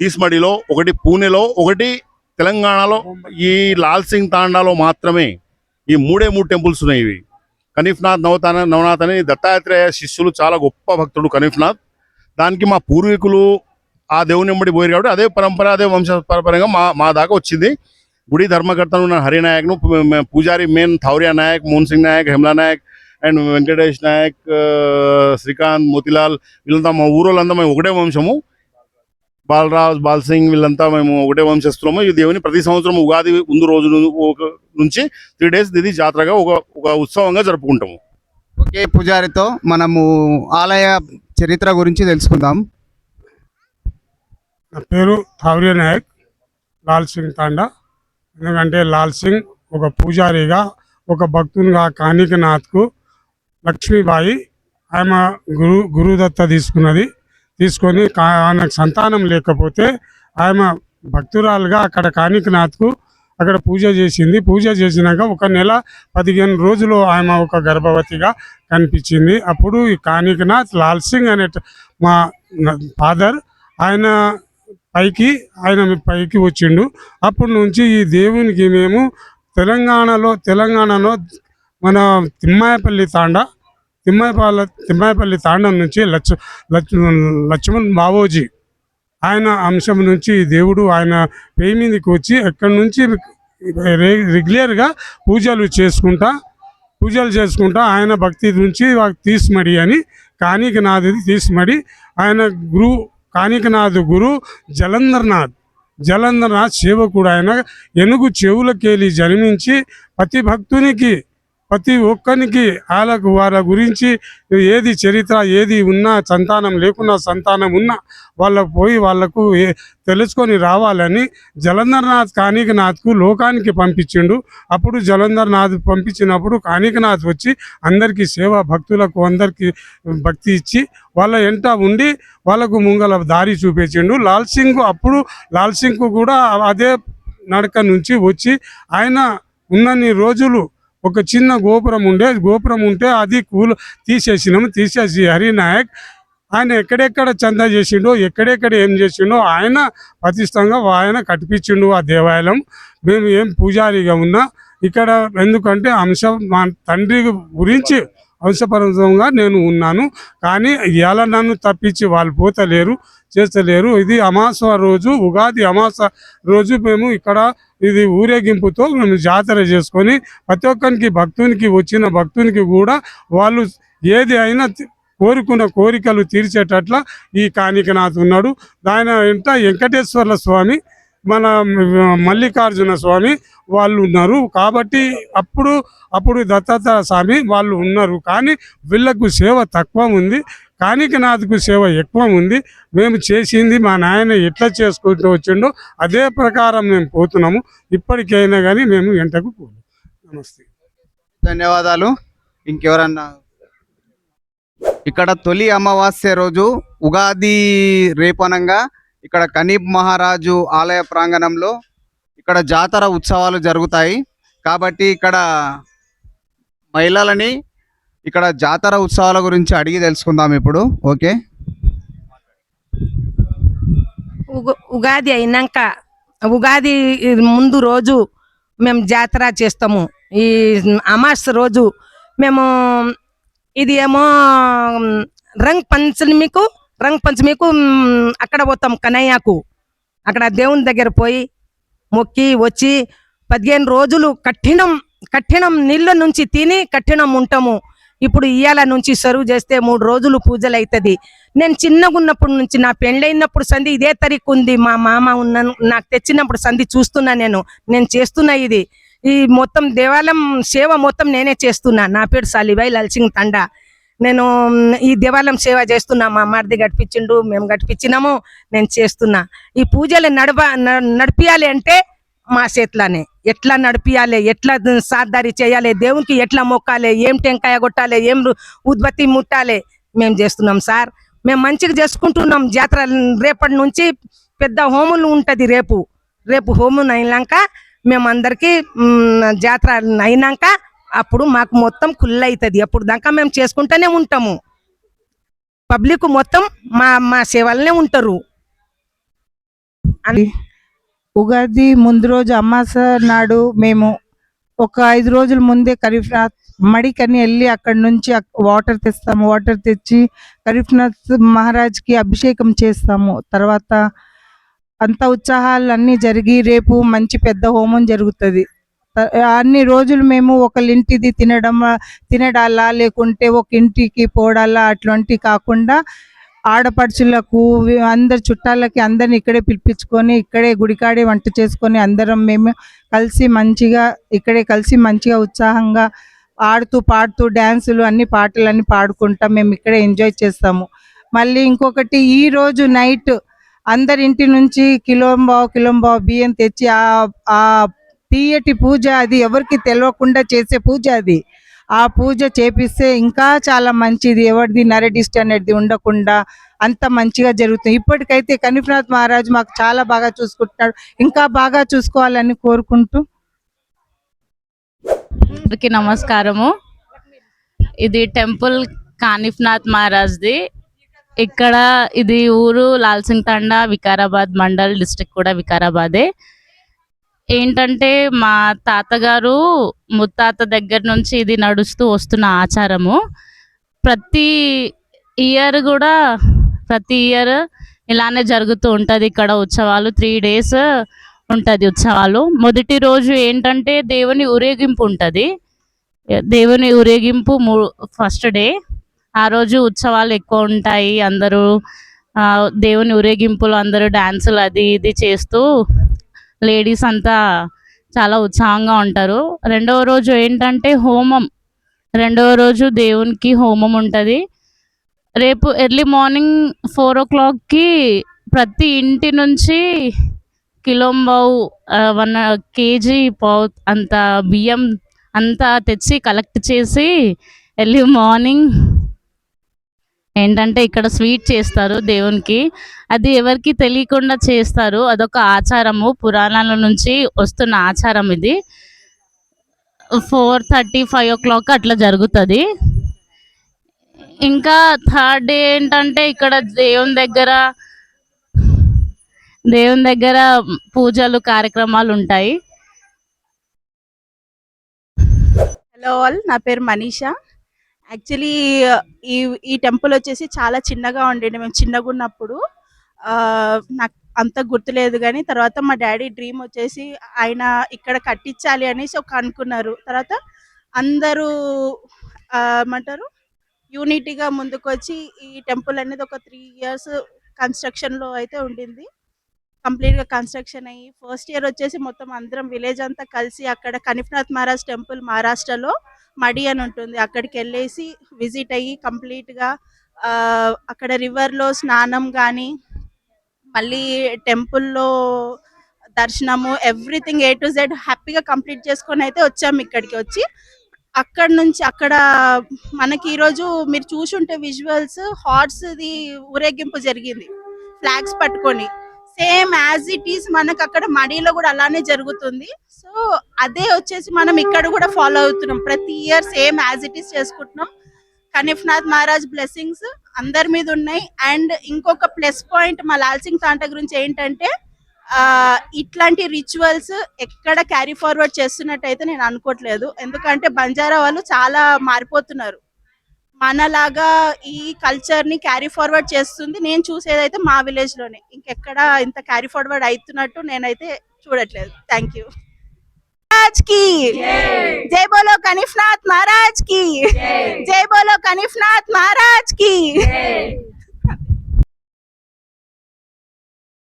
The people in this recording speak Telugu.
తీస్మడిలో ఒకటి పూణేలో ఒకటి తెలంగాణలో ఈ లాల్ సింగ్ తాండాలో మాత్రమే ఈ మూడే మూడు టెంపుల్స్ ఉన్నాయి ఇవి. కనీఫ్నాథ్ నవతాన నవనాథ్ అని దత్తాత్రేయ శిష్యులు చాలా గొప్ప భక్తుడు కనీఫ్నాథ్ దానికి మా పూర్వీకులు ఆ దేవుని వెంబడి పోయారు కాబట్టి అదే పరంపర అదే వంశ పరంపరంగా మా మా దాకా వచ్చింది. గుడి ధర్మకర్తను ఉన్న హరినాయక్ను పూజారి మెయిన్ థౌరియా నాయక్ మోహన్ సింగ్ నాయక్ హెమ్లా నాయక్ అండ్ వెంకటేష్ నాయక్ శ్రీకాంత్ మోతిలాల్ వీళ్ళంతా మా ఊరోళ్ళంతా మేము ఒకటే వంశము. బాలరాజ్ బాల్ సింగ్ వీళ్ళంతా మేము ఒకటే వంశస్థులము. ఈ దేవుని ప్రతి సంవత్సరం ఉగాది ముందు రోజు ఒక- నుంచి త్రీ డేస్ ఇది జాతరగా ఒక ఒక ఉత్సవంగా జరుపుకుంటాము. ఓకే పూజారితో మనము ఆలయ చరిత్ర గురించి తెలుసుకుందాం. నా పేరు థావ్రియ నాయక్ లాల్ సింగ్ తాండా. ఎందుకంటే లాల్ సింగ్ ఒక పూజారిగా ఒక భక్తునిగా కాణికనాథ్కు లక్ష్మీబాయి ఆమె గురు గురుదత్త తీసుకున్నది. తీసుకొని కా- ఆమెకు సంతానం లేకపోతే ఆమె భక్తురాలుగా అక్కడ కానికనాథ్కు అక్కడ పూజ చేసింది. పూజ చేసినాక ఒక నెల పదిహేను రోజులు ఆమె ఒక గర్భవతిగా కనిపించింది. అప్పుడు ఈ కానికనాథ్ లాల్ సింగ్ అనే మా ఫాదర్ ఆయన పైకి ఆయన పైకి వచ్చిండు. అప్పటి నుంచి ఈ దేవునికి మేము తెలంగాణలో తెలంగాణలో మన తిమ్మాయపల్లి తాండా తిమ్మాయిపాల తిమ్మాయిపల్లి తాండం నుంచి లచ్చ లచ్చ లక్ష్మణ్ బావోజీ. ఆయన అంశం నుంచి ఈ దేవుడు ఆయన పేయి మీదకి వచ్చి అక్కడి నుంచి రెగ్యులర్గా పూజలు చేసుకుంటా పూజలు చేసుకుంటా ఆయన భక్తి నుంచి తీసుమడి తీసిమడి అని కాణికనాథ్ తీసుమడి ఆయన గురు కాణికనాథ్ గురు జలంధర్నాథ్. జలంధర్నాథ్ సేవకుడు ఆయన. ఎనుగు చెవులకేలి జన్మించి ప్రతి భక్తునికి ప్రతి ఒక్కరికి వాళ్ళకు వాళ్ళ గురించి ఏది చరిత్ర ఏది ఉన్నా సంతానం లేకున్నా సంతానం ఉన్నా వాళ్ళకు పోయి వాళ్ళకు తెలుసుకొని రావాలని జలంధర్నాథ్ కానికనాథ్కు లోకానికి పంపించిండు. అప్పుడు జలంధర్నాథ్ పంపించినప్పుడు కానికనాథ్ వచ్చి అందరికీ సేవ భక్తులకు అందరికీ భక్తి ఇచ్చి వాళ్ళ ఎంట ఉండి వాళ్ళకు ముంగల దారి చూపించిండు. లాల్ సింగ్ అప్పుడు లాల్ సింగ్ కూడా అదే నడక నుంచి వచ్చి ఆయన ఉన్నన్ని రోజులు ఒక చిన్న గోపురం ఉండే గోపురం ఉంటే అది కూలు తీసేసినాము తీసేసి హరినాయక్ ఆయన ఎక్కడెక్కడ చందా చేసిండో ఎక్కడెక్కడ ఏం చేసిండో ఆయన ప్రతిష్టంగా ఆయన కట్టిపించిండు ఆ దేవాలయం. మేము ఏం పూజారిగా ఉన్నా ఇక్కడ ఎందుకంటే అంశ మా తండ్రి గురించి అంశపరంగా నేను ఉన్నాను. కానీ ఇవాళ నన్ను తప్పించి వాళ్ళు పోతలేరు. చేస్తలేరు. ఇది అమాస రోజు ఉగాది అమాస రోజు మేము ఇక్కడ ఇది ఊరేగింపుతో మేము జాతర చేసుకొని ప్రతి ఒక్కరికి భక్తునికి వచ్చిన భక్తునికి కూడా వాళ్ళు ఏది అయినా కోరుకున్న కోరికలు తీర్చేటట్ల ఈ కాణికనాథ్ ఉన్నాడు. ఆయన వెంట వెంకటేశ్వర్ల స్వామి మన మల్లికార్జున స్వామి వాళ్ళు ఉన్నారు. కాబట్టి అప్పుడు అప్పుడు దత్తాత్రేయ స్వామి వాళ్ళు ఉన్నారు. కానీ వీళ్ళకు సేవ తక్కువ ఉంది. కాణికనాథ్కు సేవ ఎక్కువ ఉంది. మేము చేసింది మా నాయన ఎట్లా చేసుకుంటూ వచ్చిండో అదే ప్రకారం మేము పోతున్నాము. ఇప్పటికైనా కానీ మేము వెంటకు పోదు నమస్తే. ధన్యవాదాలు. ఇంకెవరన్నా? ఇక్కడ తొలి అమావాస్య రోజు ఉగాది రేపనంగా ఇక్కడ కనీబ్ మహారాజు ఆలయ ప్రాంగణంలో ఇక్కడ జాతర ఉత్సవాలు జరుగుతాయి. కాబట్టి ఇక్కడ మహిళలని ఇక్కడ జాతర ఉత్సవాల గురించి అడిగి తెలుసుకుందాం ఇప్పుడు ఓకే? ఉగాది అయినాక ఉగాది ముందు రోజు మేము జాతర చేస్తాము. ఈ అమాస్ రోజు మేము ఇది ఏమో రంగ్ పంచమికు రంగ్ పంచమికు అక్కడ పోతాం కనయ్యకు. అక్కడ దేవుని దగ్గర పోయి మొక్కి వచ్చి పదిహేను రోజులు కఠినం కఠినం నీళ్ళ నుంచి తిని కఠినం ఉంటాము. ఇప్పుడు ఇయ్యాల నుంచి సర్వ్ చేస్తే మూడు రోజులు పూజలు అవుతుంది నేను చిన్నగా ఉన్నప్పటి నుంచి నా పెళ్ళైనప్పుడు సంధి ఇదే తరీకు ఉంది మా మామ ఉన్న నాకు తెచ్చినప్పుడు సంధి చూస్తున్నా నేను. నేను చేస్తున్నా ఇది. ఈ మొత్తం దేవాలయం సేవ మొత్తం నేనే చేస్తున్నా. నా పేరు సాలిబాయి లల్సింగ్ తండా. నేను ఈ దేవాలయం సేవ చేస్తున్నా. మా అమ్మారిది గడిపించిండు మేము గడిపించినాము నేను చేస్తున్నా. ఈ పూజలు నడవ న- నడిపియాలి అంటే మా చేతిలోనే. ఎట్లా నడిపియాలి ఎట్లా సాధారి చేయాలి దేవునికి ఎట్లా మొక్కాలి ఏం టెంకాయ కొట్టాలి ఏం ఉత్పత్తి ఉద్బత్తి ముట్టాలి మేము చేస్తున్నాం సార్. మేము మంచిగా చేసుకుంటున్నాం జాతర. రేపటి నుంచి పెద్ద హోములు ఉంటుంది రేపు. రేపు హోములు అయినాక మేము అందరికీ జాతర అయినాక అప్పుడు మాకు మొత్తం కుల్ అవుతుంది అప్పుడు దాకా మేము చేసుకుంటూనే ఉంటాము. పబ్లిక్ మొత్తం మా మా సేవలనే ఉంటారు. అని ఉగాది ముందు రోజు అమాస నాడు మేము ఒక ఐదు రోజుల ముందే కరీఫ్నాథ్ మడికని వెళ్ళి అక్కడ నుంచి వాటర్ తెస్తాము. వాటర్ తెచ్చి కరీఫ్నాథ్ మహారాజ్కి అభిషేకం చేస్తాము. తర్వాత అంత ఉత్సాహాలు అన్నీ జరిగి రేపు మంచి పెద్ద హోమం జరుగుతుంది. అన్ని రోజులు మేము ఒకళ్ళింటిది తినడం తినడాలా లేకుంటే ఒక ఇంటికి పోడాలా అట్లాంటివి కాకుండా ఆడపడుచులకు అందరి చుట్టాలకి అందరిని ఇక్కడే పిలిపించుకొని ఇక్కడే గుడికాడే వంట చేసుకొని అందరం మేము కలిసి మంచిగా ఇక్కడే కలిసి మంచిగా ఉత్సాహంగా ఆడుతూ పాడుతూ డ్యాన్సులు అన్ని పాటలు అన్ని పాడుకుంటాం. మేము ఇక్కడే ఎంజాయ్ చేస్తాము. మళ్ళీ ఇంకొకటి ఈ రోజు నైట్ అందరి ఇంటి నుంచి కిలోంబావు కిలోంబావు బియ్యం తెచ్చి ఆ తీయటి పూజ అది ఎవరికి తెలియకుండా చేసే పూజ అది. ఆ పూజ చేపిస్తే ఇంకా చాలా మంచిది. ఎవరిది నరడిస్ట్ అనేది ఉండకుండా అంత మంచిగా జరుగుతుంది. ఇప్పటికైతే కనిఫ్నాథ్ మహారాజ్ మాకు చాలా బాగా చూసుకుంటున్నాడు. ఇంకా బాగా చూసుకోవాలని కోరుకుంటూ. అందరికి నమస్కారము. ఇది టెంపుల్ కానిఫ్నాథ్ మహారాజ్ది. ఇక్కడ ఇది ఊరు లాల్సింగ్ తండా వికారాబాద్ మండల్ డిస్ట్రిక్ట్ కూడా వికారాబాదే. ఏంటంటే మా తాతగారు ముత్తాత దగ్గర నుంచి ఇది నడుస్తూ వస్తున్న ఆచారము. ప్రతి ఇయర్ కూడా ప్రతి ఇయర్ ఇలానే జరుగుతూ ఉంటుంది. ఇక్కడ ఉత్సవాలు త్రీ డేస్ ఉంటుంది ఉత్సవాలు. మొదటి రోజు ఏంటంటే దేవుని ఊరేగింపు ఉంటుంది. దేవుని ఊరేగింపు మూ ఫస్ట్ డే. ఆ రోజు ఉత్సవాలు ఎక్కువ ఉంటాయి. అందరూ దేవుని ఊరేగింపులు అందరూ డ్యాన్సులు అది ఇది చేస్తూ లేడీస్ అంతా చాలా ఉత్సాహంగా ఉంటారు. రెండవ రోజు ఏంటంటే హోమం. రెండవ రోజు దేవునికి హోమం ఉంటుంది. రేపు ఎర్లీ మార్నింగ్ ఫోర్ ఓ క్లాక్కి ప్రతి ఇంటి నుంచి కిలోంబావు వన్ కేజీ పావు అంత బియ్యం అంతా తెచ్చి కలెక్ట్ చేసి ఎర్లీ మార్నింగ్ ఏంటంటే ఇక్కడ స్వీట్ చేస్తారు దేవునికి. అది ఎవరికి తెలియకుండా చేస్తారు. అదొక ఆచారము. పురాణాల నుంచి వస్తున్న ఆచారం ఇది. Four thirty five o'clock అట్లా జరుగుతుంది. ఇంకా థర్డ్ డే ఏంటంటే ఇక్కడ దేవుని దగ్గర దేవుని దగ్గర పూజలు కార్యక్రమాలు ఉంటాయి. హలో ఆల్ నా పేరు మనీషా. యాక్చువల్లీ ఈ ఈ టెంపుల్ వచ్చేసి చాలా చిన్నగా ఉండేది. మేము చిన్నగా ఉన్నప్పుడు నాకు అంత గుర్తులేదు కానీ తర్వాత మా డాడీ డ్రీమ్ వచ్చేసి ఆయన ఇక్కడ కట్టించాలి అనేసి ఒక అనుకున్నారు. తర్వాత అందరూ ఏమంటారు యూనిటీగా ముందుకు వచ్చి ఈ టెంపుల్ అనేది ఒక త్రీ ఇయర్స్ కన్స్ట్రక్షన్లో అయితే ఉండింది. కంప్లీట్గా కన్స్ట్రక్షన్ అయ్యి ఫస్ట్ ఇయర్ వచ్చేసి మొత్తం అందరం విలేజ్ అంతా కలిసి అక్కడ కనిఫ్నాథ్ మహారాజ్ టెంపుల్ మహారాష్ట్రలో మడి అని ఉంటుంది. అక్కడికి వెళ్ళేసి విజిట్ అయ్యి కంప్లీట్గా అక్కడ రివర్లో స్నానం కానీ మళ్ళీ టెంపుల్లో దర్శనము ఎవ్రీథింగ్ ఏ టు జెడ్ హ్యాపీగా కంప్లీట్ చేసుకొని అయితే వచ్చాము ఇక్కడికి వచ్చి. అక్కడ నుంచి అక్కడ మనకి ఈరోజు మీరు చూసుంటే విజువల్స్ హార్స్ది ఊరేగింపు జరిగింది. ఫ్లాగ్స్ పట్టుకొని. సేమ్ యాజ్ ఇట్ ఈస్ మనకు అక్కడ మడిలో కూడా అలానే జరుగుతుంది. సో అదే వచ్చేసి మనం ఇక్కడ కూడా ఫాలో అవుతున్నాం. ప్రతి year same as it is చేసుకుంటున్నాం. కనిఫ్నాథ్ మహారాజ్ బ్లెస్సింగ్స్ అందరి మీద ఉన్నాయి. అండ్ ఇంకొక ప్లస్ పాయింట్ మా లాల్సింగ్ తాంట గురించి ఏంటంటే ఆ, ఇట్లాంటి రిచువల్స్ ఎక్కడ క్యారీ ఫార్వర్డ్ చేస్తున్నట్టయితే నేను అనుకోవట్లేదు. ఎందుకంటే బంజారా వాళ్ళు చాలా మారిపోతున్నారు. మనలాగా ఈ కల్చర్ని క్యారీ ఫార్వర్డ్ చేస్తుంది. నేను చూసేదైతే మా విలేజ్లోనే. ఇంకెక్కడ ఇంత క్యారీ ఫార్వర్డ్ అవుతున్నట్టు నేనైతే చూడట్లేదు. థ్యాంక్ యూ కి జై బోలో కనిఫ్నాథ్ మహారాజ్కి జై బోలో కనిఫ్నాథ్ మహారాజ్కి